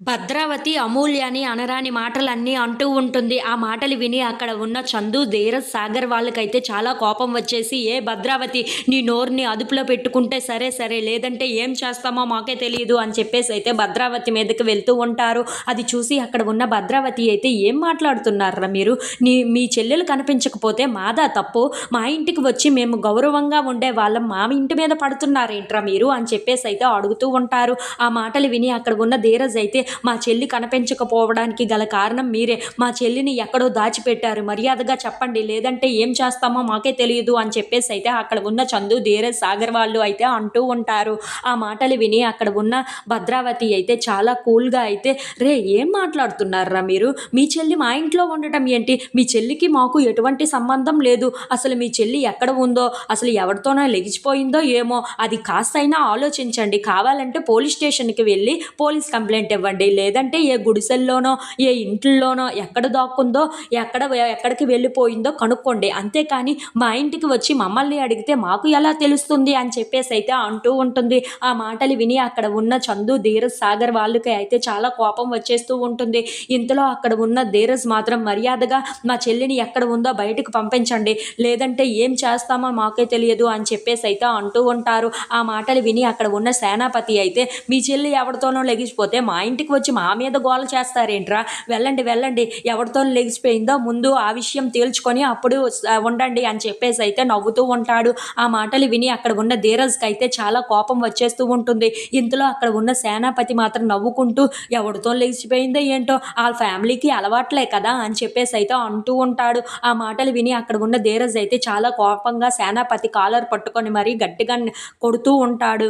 భద్రావతి అమూల్యని అనరాని మాటలన్నీ అంటూ ఉంటుంది. ఆ మాటలు విని అక్కడ ఉన్న చందు ధీరజ్ సాగర్ వాళ్ళకైతే చాలా కోపం వచ్చేసి ఏ భద్రావతి నీ నోరుని అదుపులో పెట్టుకుంటే సరే సరే లేదంటే ఏం చేస్తామో మాకే తెలియదు అని చెప్పేసి అయితే భద్రావతి మీదకి వెళ్తూ ఉంటారు. అది చూసి అక్కడ ఉన్న భద్రావతి అయితే ఏం మాట్లాడుతున్నారా మీరు? నీ మీ చెల్లెలు కనిపించకపోతే మాదా తప్పు? మా ఇంటికి వచ్చి మేము గౌరవంగా ఉండే వాళ్ళం మా ఇంటి మీద పడుతున్నారేంట్రా మీరు? అని చెప్పేసి అయితే అడుగుతూ ఉంటారు. ఆ మాటలు విని అక్కడ ఉన్న ధీరజ్ అయితే మా చెల్లి కనిపించకపోవడానికి గల కారణం మీరే. మా చెల్లిని ఎక్కడో దాచిపెట్టారు. మర్యాదగా చెప్పండి. లేదంటే ఏం చేస్తామో మాకే తెలియదు అని చెప్పేసి అయితే అక్కడ ఉన్న చందు ధీరజ్ సాగర్ వాళ్ళు అయితే అంటూ ఉంటారు. ఆ మాటలు విని అక్కడ ఉన్న భద్రావతి అయితే చాలా కూల్గా అయితే రే ఏం మాట్లాడుతున్నారా మీరు? మీ చెల్లి మా ఇంట్లో ఉండటం ఏంటి? మీ చెల్లికి మాకు ఎటువంటి సంబంధం లేదు. అసలు మీ చెల్లి ఎక్కడ ఉందో అసలు ఎవరితోనో లెగిచిపోయిందో ఏమో అది కాస్తైనా ఆలోచించండి. కావాలంటే పోలీస్ స్టేషన్కి వెళ్ళి పోలీస్ కంప్లైంట్ ఇవ్వండి. లేదంటే ఏ గుడిసెల్లోనో ఏ ఇంట్లోనో ఎక్కడ దాక్కుందో ఎక్కడ ఎక్కడికి వెళ్ళిపోయిందో కనుక్కోండి. అంతేకాని మా ఇంటికి వచ్చి మమ్మల్ని అడిగితే మాకు ఎలా తెలుస్తుంది అని చెప్పేసి అయితే అంటూ ఉంటుంది. ఆ మాటలు విని అక్కడ ఉన్న చందు ధీరజ్ సాగర్ వాళ్ళకి అయితే చాలా కోపం వచ్చేస్తూ ఉంటుంది. ఇంతలో అక్కడ ఉన్న ధీరజ్ మాత్రం మర్యాదగా మా చెల్లిని ఎక్కడ ఉందో బయటకు పంపించండి. లేదంటే ఏం చేస్తామో మాకే తెలియదు అని చెప్పేసి అయితే అంటూ ఉంటారు. ఆ మాటలు విని అక్కడ ఉన్న సేనాపతి అయితే మీ చెల్లి ఎవరితోనో లెగిసిపోతే మా ఇంటికి వచ్చి మా మీద గోల చేస్తారేంట్రా? వెళ్ళండి వెళ్ళండి. ఎవరితో లెగిసిపోయిందో ముందు ఆ విషయం తేల్చుకొని అప్పుడు ఉండండి అని చెప్పేసి అయితే నవ్వుతూ ఉంటాడు. ఆ మాటలు విని అక్కడ ఉన్న ధీరజ్కి అయితే చాలా కోపం వచ్చేస్తూ ఉంటుంది. ఇంతలో అక్కడ ఉన్న సేనాపతి మాత్రం నవ్వుకుంటూ ఎవరితో లెగిసిపోయిందో ఏంటో వాళ్ళ ఫ్యామిలీకి అలవాట్లే కదా అని చెప్పేసి అయితే అంటూ ఉంటాడు. ఆ మాటలు విని అక్కడ ఉన్న ధీరజ్ అయితే చాలా కోపంగా సేనాపతి కాలర్ పట్టుకొని మరీ గట్టిగా కొడుతూ ఉంటాడు.